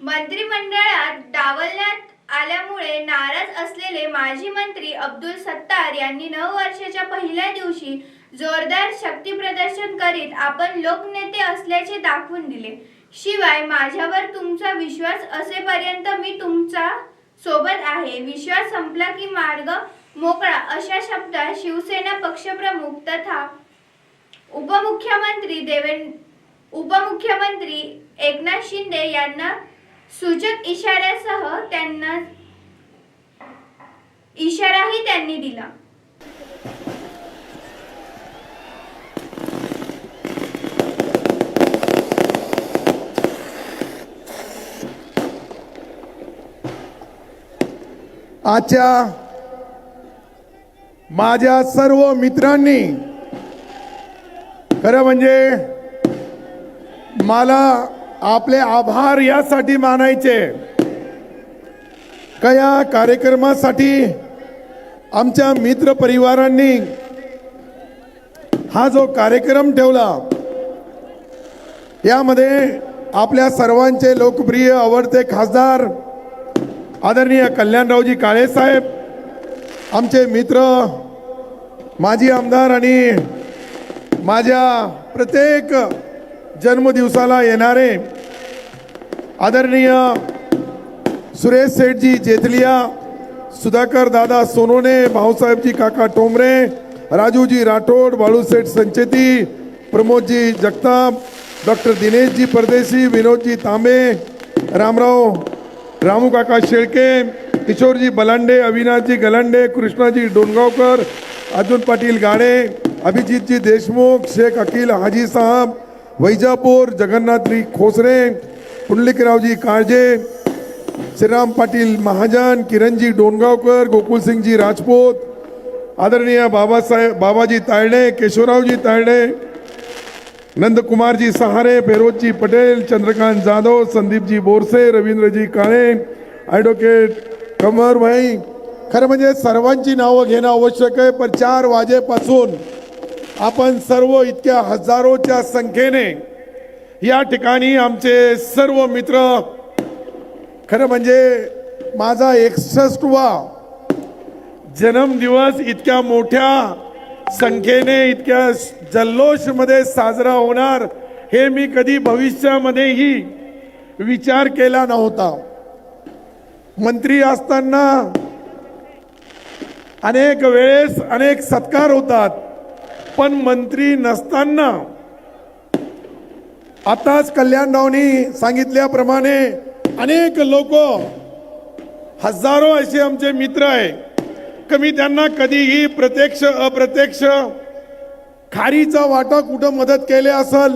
मंत्रिमंडळात डावलण्यात आल्यामुळे नाराज असलेले माजी मंत्री अब्दुल सत्तार यांनी नऊ वर्षाच्या पहिल्या दिवशी जोरदार शक्ती प्रदर्शन करीत आपण लोकनेते असल्याचे दाखवून दिले. शिवाय माझ्यावर तुमचा विश्वास असेपर्यंत मी तुमचा सोबत आहे. विश्वास संपला की मार्ग मोकळा अशा शब्दात शिवसेना पक्षप्रमुख तथा उपमुख्यमंत्री देवेंद्र उपमुख्यमंत्री एकनाथ शिंदे यांना सूचक इशाऱ्यासह त्यांना इशाराही त्यांनी दिला. आजच्या माझ्या सर्व मित्रांनी खरं म्हणजे मला आपले आभार यासाठी मानायचे. का या कार्यक्रमासाठी आमच्या मित्र परिवारांनी हा जो कार्यक्रम ठेवला यामध्ये आपल्या सर्वांचे लोकप्रिय आवडते खासदार आदरणीय कल्याणरावजी काळेसाहेब आमचे मित्र माजी आमदार आणि माझ्या प्रत्येक जन्मदिवसाला आदरणीय सुरेश सेठजी, जेतलिया, सुधाकर दादा, सोनोने, भाऊसाहेबजी, काका टोमरे राजू जी राजूजी राठोड बाळूसेठ संचेती, प्रमोदजी जगताप, डॉक्टर दिनेश दिनेशजी परदेशी, विनोदजी तांबे, रामराव, रामू काका शेळके, किशोरजी बलांडे, अविनाशजी गलांडे, कृष्णाजी डोणगावकर अर्जुन पाटील गाडे, अभिजितजी देशमुख, शेख अकील हाजी साहब वैजापूर, जगन्नाथजी खोसरे, पुंडलिकरावजी काळजे श्रीराम पाटील महाजन किरण किरणजी डोणगावकर गोकुलसिंगजी राजपूत, आदरणीय बाबा बाबासाहेब बाबाजी तायडे, केशवरावजी तायडे, नंदकुमारजी सहारे, फेरोजजी पटेल, चंद्रकांत जाधव, संदीपजी बोरसे, रवींद्रजी काळे ॲडव्होकेट कमरभाई खरं म्हणजे सर्वांची नावं घेणं आवश्यक आहे, पण चार वाजेपासून आपण सर्व इतक्या हजारोच्या संख्येने या ठिकाणी आमचे सर्व मित्र खरं म्हणजे माझा एकसष्टवा जन्मदिवस इतक्या मोठ्या संख्येने इतक्या जल्लोषमध्ये साजरा होणार हे मी कधी भविष्यामध्येही विचार केला नव्हता. मंत्री असताना अनेक वेळेस अनेक सत्कार होतात. पण मंत्री नसताना आताच कल्याणरावनी सांगितल्याप्रमाणे अनेक लोक हजारो असे आमचे मित्र आहे कमी त्यांना कधीही प्रत्यक्ष अप्रत्यक्ष खारीचा वाटा कुठं मदत केले असल